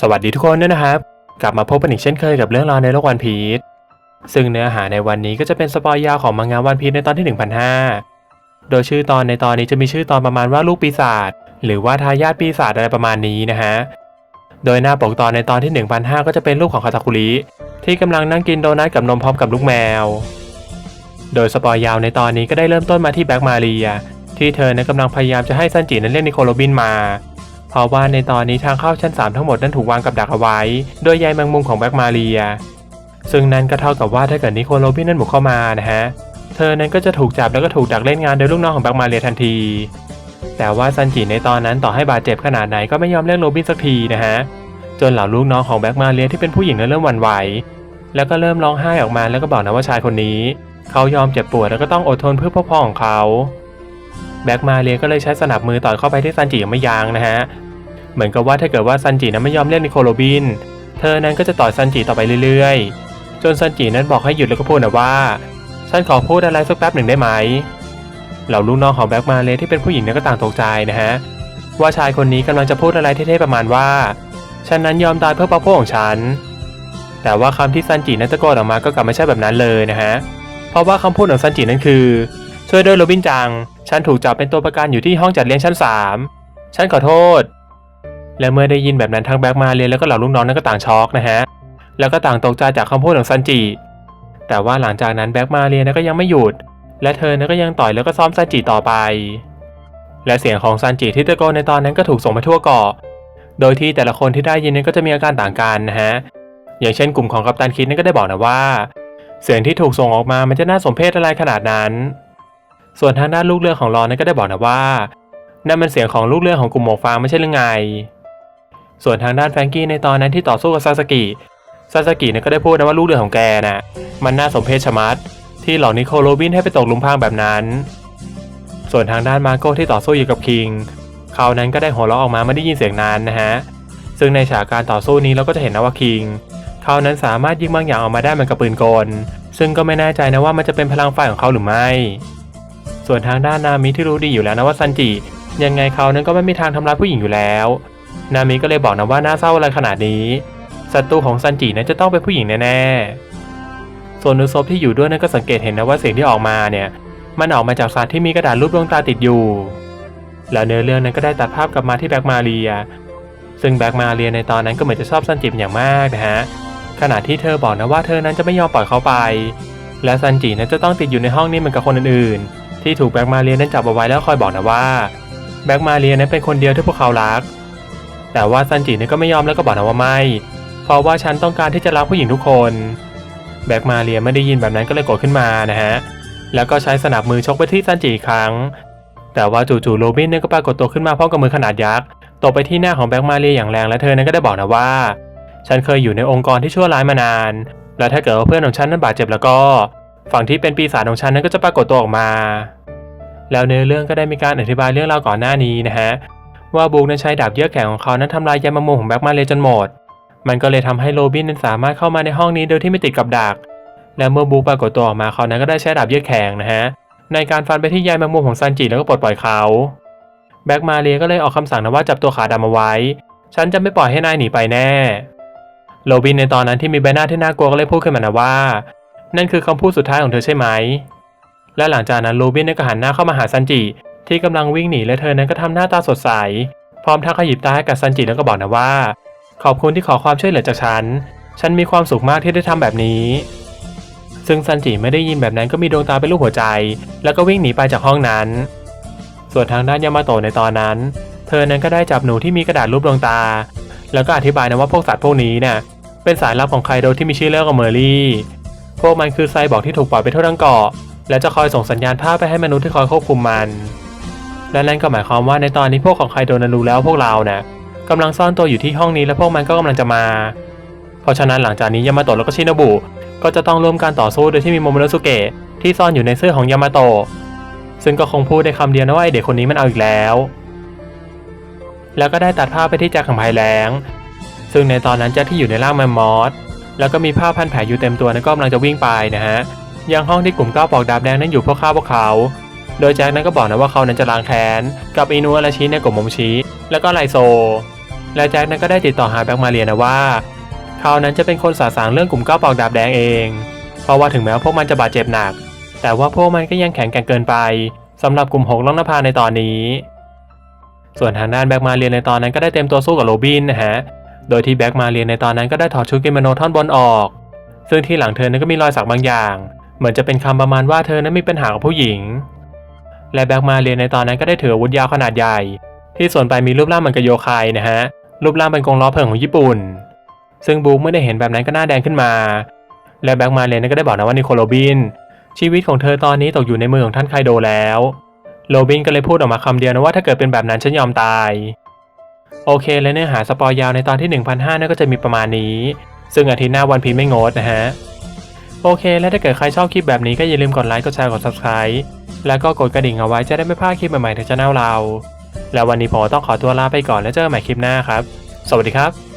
สวัสดีทุกคนด้วยนะครับ กลับมาพบกันอีกเช่นเคยกับเรื่องราวในโลกวันพีชซึ่งเนื้อหาในวันนี้ก็จะเป็นสปอยยาวของมังงะวันพีชในตอนที่ 1005 โดยชื่อตอนในตอนนี้จะมีชื่อตอนประมาณว่าลูกปีศาจหรือว่าทายาทปีศาจอะไรประมาณนี้นะฮะโดยหน้าปกตอนในตอนที่ 1005 ก็จะเป็นรูปของคาตาคุริที่กำลังนั่งกินโดนัทกับนมพร้อมกับลูกแมว โดยสปอยยาวในตอนนี้ก็ได้เริ่มต้นมาที่แบ็กมาเรียที่เธอนั้นกำลังพยายามจะให้ซันจินั้นเรียกนิโคลโรบินมา เพราะว่าในตอนนี้ทางเข้าชั้น 3 ทั้งหมดนั้นถูกวางกับดักเอาไว้ โดยใยแมงมุมของแบ็กมาเรีย ซึ่งนั่นก็เท่ากับว่าถ้าเกิดนิโคลโรบินนั้นบุกเข้ามานะฮะ เธอนั้นก็จะถูกจับแล้วก็ถูกดักเล่นงานโดยลูกน้องของแบ็กมาเรียทันที แต่ว่าซันจิในตอนนั้นต่อให้บาดเจ็บขนาดไหนก็ไม่ยอมเรียกโรบินสักทีนะฮะ จนเหล่าลูกน้องของแบ็กมาเรียที่เป็นผู้หญิงนั้นเริ่มหวั่นไหว แล้วก็เริ่มร้องไห้ออกมาแล้วก็บอกนะว่าชายคนนี้ เขายอมเจ็บปวดแล้วก็ต้องอดทนเพื่อพ่อพ่อของเขา แบ็กมาเรียก็เลยใช้สนับมือต่อยเข้าไปที่ซันจิอย่างไม่ยั้งนะฮะ เหมือนกับว่าถ้าเกิดว่าซันจินั้นไม่ยอมเรียกนิโคลโรบิน เธอนั้นก็จะต่อยซันจิต่อไปเรื่อยๆ จนซันจินั้นบอกให้หยุดแล้วก็พูดนะว่า ฉันขอพูดอะไรสักแป๊บหนึ่งได้ไหม เหล่าลูกน้องของแบ็กมาเรียที่เป็นผู้หญิงนั้นก็ต่างตกใจนะฮะ ว่าชายคนนี้กำลังจะพูดอะไรเท่ๆประมาณว่า ฉันนั้นยอมตายเพื่อพ่อพ่อของฉัน แต่ว่าคำที่ซันจินั้นตะโกนออกมาก็กลับไม่ใช่แบบนั้นเลยนะฮะ เพราะว่าคำพูดของซันจินั้นคือ ช่วยด้วยโรบินจัง ฉันถูกจับเป็นตัวประกันอยู่ที่ห้องจัดเลี้ยงชั้น 3 ฉันขอโทษ และเมื่อได้ยินแบบนั้นทั้งแบ็กมาเรียนแล้วก็เหล่าลูกน้องนั้นก็ต่างช็อกนะฮะ แล้วก็ต่างตกใจจากคำพูดของซันจิ แต่ว่าหลังจากนั้นแบ็กมาเรียนนนก็ยังไม่หยุด และเธอนั้นก็ยังต่อยแล้วก็ซ้อมซันจิต่อไป และเสียงของซันจิที่ตะโกนในตอนนั้นก็ถูกส่งไปทั่วเกาะ โดยที่แต่ละคนที่ได้ยินนั้นก็จะมีอาการต่างกันนะฮะ อย่างเช่นกลุ่มของกัปตันคิดนั้นก็ได้บอกนะว่า เสียงที่ถูกส่งออกมามันจะน่าสมเพชอะไรขนาดนั้น ส่วนทางด้านลูกเรือของรอนนั้นก็ได้บอกนะว่านั่นมันเสียงของลูกเรือของกลุ่มหมวกฟางไม่ใช่หรือไง ส่วนทางด้านแฟรงกี้ในตอนนั้นที่ต่อสู้กับซาสกิซาสกิเนี่ยก็ได้พูดนะว่าลูกเรือของแกน่ะมันน่าสมเพชชะมัด ที่หลอกนิโคลโรบินให้ไปตกลุมพรางแบบนั้น ส่วนทางด้านมาโก้ที่ต่อสู้อยู่กับคิงเขานั้นก็ได้หัวเราะออกมาไม่ได้ยินเสียงนั้นนะฮะซึ่งในฉากการต่อสู้นี้เราก็จะเห็นนะว่าคิงเขานั้นสามารถยิงบางอย่างออกมาได้เหมือนกับปืนกล ซึ่งก็ไม่แน่ใจนะว่ามันจะเป็นพลังไฟของเขาหรือไม่ ส่วนทางด้านนามิที่รู้ดีอยู่แล้วนะว่าซันจิยังไงเขานั้นก็ไม่มีทางทำร้ายผู้หญิงอยู่แล้ว นามิก็เลยบอกนะว่าน่าเศร้าอะไรขนาดนี้ศัตรูของซันจินั้นจะต้องเป็นผู้หญิงแน่ๆส่วนนุซบที่อยู่ด้วยนั้นก็สังเกตเห็นนะว่าเสียงที่ออกมาเนี่ยมันออกมาจากสัตว์ที่มีกระดาษรูปดวงตาติดอยู่ แล้วเนื้อเรื่องนั้นก็ได้ตัดภาพกลับมาที่แบ็กมาเรีย ซึ่งแบ็กมาเรียในตอนนั้นก็เหมือนจะชอบซันจิอย่างมากนะฮะขณะที่เธอบอกนะว่าเธอนั้นจะไม่ยอมปล่อยเขาไป และซันจินั้นจะต้องติดอยู่ในห้องนี้เหมือนกับคนอื่นๆ ที่ถูกแบ็กมาเรียนั้นจับเอาไว้แล้วคอยบอกนะว่าแบ็กมาเรียนั้นเป็นคนเดียวที่พวกเขารัก แต่ว่าซันจินั้นก็ไม่ยอมแล้วก็บอกนะว่าไม่ เพราะว่าฉันต้องการที่จะรักผู้หญิงทุกคนแบ็กมาเรียไม่ได้ยินแบบนั้นก็เลยโกรธขึ้นมานะฮะแล้วก็ใช้สนับมือชกไปที่ซันจิอีกครั้ง แต่ว่าจู่ๆโรบินเนี่ยก็ปรากฏตัวขึ้นมาพร้อมกับมือขนาดยักษ์ตบไปที่หน้าของแบ็กมาเรียอย่างแรงและเธอนั้นก็ได้บอกนะว่า ฉันเคยอยู่ในองค์กรที่ชั่วร้ายมานาน และถ้าเกิดว่าเพื่อนของฉันนั้นบาดเจ็บแล้วก็ ฝั่งที่เป็นปีศาจของฉันนั้นก็จะปรากฏตัวออกมา แล้วเนื้อเรื่องก็ได้มีการอธิบายเรื่องราวก่อนหน้านี้นะฮะว่าบุ๊กนั้นใช้ดาบเยือกแข็งของเขานั้นทำลายยามามุมของแบ็กมาเรียจนหมด มันก็เลยทำให้โรบินนั้นสามารถเข้ามาในห้องนี้โดยที่ไม่ติดกับดัก และเมื่อบุ๊กปรากฏตัวออกมาเขานั้นก็ได้ใช้ดาบเยือกแข็งนะฮะในการฟันไปที่ยายแมงมุมของซันจิแล้วก็ปลดปล่อยเขาแบ็กมาเรียก็เลยออกคำสั่งนะว่าจับตัวขาดำเอาไว้ ฉันจะไม่ปล่อยให้นายหนีไปแน่ โรบินในตอนนั้นที่มีใบหน้าที่น่ากลัวก็เลยพูดขึ้นมานะว่า นั่นคือคำพูดสุดท้ายของเธอใช่ไหม และหลังจากนั้นโรบินก็หันหน้าเข้ามาหาซันจิ ที่กำลังวิ่งหนีและเธอนั้นก็ทำหน้าตาสดใส พร้อมทั้งขยิบตาให้กับซันจิแล้วก็บอกนะว่า ขอบคุณที่ขอความช่วยเหลือจากฉัน ฉันมีความสุขมากที่ได้ทำแบบนี้ ซึ่งซันจิไม่ได้ยินแบบนั้นก็มีดวงตาเป็นรูปหัวใจ แล้วก็วิ่งหนีไปจากห้องนั้น ส่วนทางด้านยามาโตะในตอนนั้น เธอนั้นก็ได้จับหนูที่มีกระดาษรูปดวงตา แล้วก็อธิบายนะว่าพวกสัตว์พวกนี้เนี่ยเป็นสายลับของไคโดที่มีชื่อเรียกว่าเมอรี่ พวกมันคือไซบอร์กที่ถูกปล่อยไปทั่วทั้งเกาะ และจะคอยส่งสัญญาณภาพไปให้มนุษย์ที่คอยควบคุมมัน และนั่นก็หมายความว่าในตอนนี้พวกของไคโดนันรู้แล้วพวกเรานี่ยกำลังซ่อนตัวอยู่ที่ห้องนี้และพวกมันก็กำลังจะมา เพราะฉะนั้นหลังจากนี้ยามาโตะแล้วก็ชินบุ ก็จะต้องร่วมการต่อสู้โดยที่มีโมโมโนสุเกะที่ซ่อนอยู่ในเสื้อของยามาโตะซึ่งก็คงพูดได้คำเดียวนะว่าไอเด็กคนนี้มันเอาอีกแล้ว แล้วก็ได้ตัดภาพไปที่แจ็คของภายแล้ง ซึ่งในตอนนั้นแจ็คที่อยู่ในร่างแมมมอส แล้วก็มีผ้าพันแผลอยู่เต็มตัวนั้นก็กำลังจะวิ่งไปนะฮะยังห้องที่กลุ่มก้าวปอกดาบแดงนั้นอยู่เพื่อฆ่าพวกเขา โดยแจ็คนั้นก็บอกนะว่าเขานั้นจะล้างแค้นกับอินูอาราชิในกลุ่มมมชิแล้วก็ไลโซ และแจ็คนั้นก็ได้ติดต่อหาแบ็กมาเรียนะว่า เขานั้นจะเป็นคนสาสางเรื่องกลุ่มก้าวปอกดาบแดงเอง เพราะว่าถึงแม้ว่าพวกมันจะบาดเจ็บหนัก แต่ว่าพวกมันก็ยังแข็งแกร่งเกินไปสำหรับกลุ่มหกล่องนภาในตอนนี้ ส่วนทางด้านแบ็กมาเรียนในตอนนั้นก็ได้เต็มตัวสู้กับโรบินนะฮะ โดยที่แบ็กมาเรียนในตอนนั้นก็ได้ถอดชุดกิโมโนท่อนบนออก ซึ่งที่หลังเธอนั้นก็มีรอยสักบางอย่าง เหมือนจะเป็นคำประมาณว่าเธอนั้นมีปัญหากับผู้หญิง และแบ็กมาเรียนในตอนนั้นก็ได้ถืออาวุธยาวขนาดใหญ่ ที่ส่วนปลายมีรูปร่างเหมือนกับโยคายนะฮะ รูปร่างเป็นกงล้อเพลิงของญี่ปุ่น ซึ่งบุ๊กเมื่อได้เห็นแบบนั้นก็หน้าแดงขึ้นมา และแบ็กมาเรียนก็ได้บอกนะว่านิโคลโรบิน ชีวิตของเธอตอนนี้ตกอยู่ในมือของท่านไคโดแล้ว โรบินก็เลยพูดออกมาคำเดียวนะว่าถ้าเกิดเป็นแบบนั้นฉันยอมตาย โอเคและเนื้อหาสปอยยาวในตอนที่ 1005นั่นก็จะมีประมาณนี้ ซึ่งอาทิตย์หน้าวันพีไม่งดนะฮะ โอเค และถ้าเกิดใครชอบคลิปแบบนี้ก็อย่าลืมกดไลค์ กดแชร์ กด subscribe แล้วก็กดกระดิ่งเอาไว้จะได้ไม่พลาดคลิปใหม่ๆจากช่องเรา แล้ววันนี้ผมต้องขอตัวลาไปก่อนแล้วเจอกันใหม่คลิปหน้าครับ สวัสดีครับ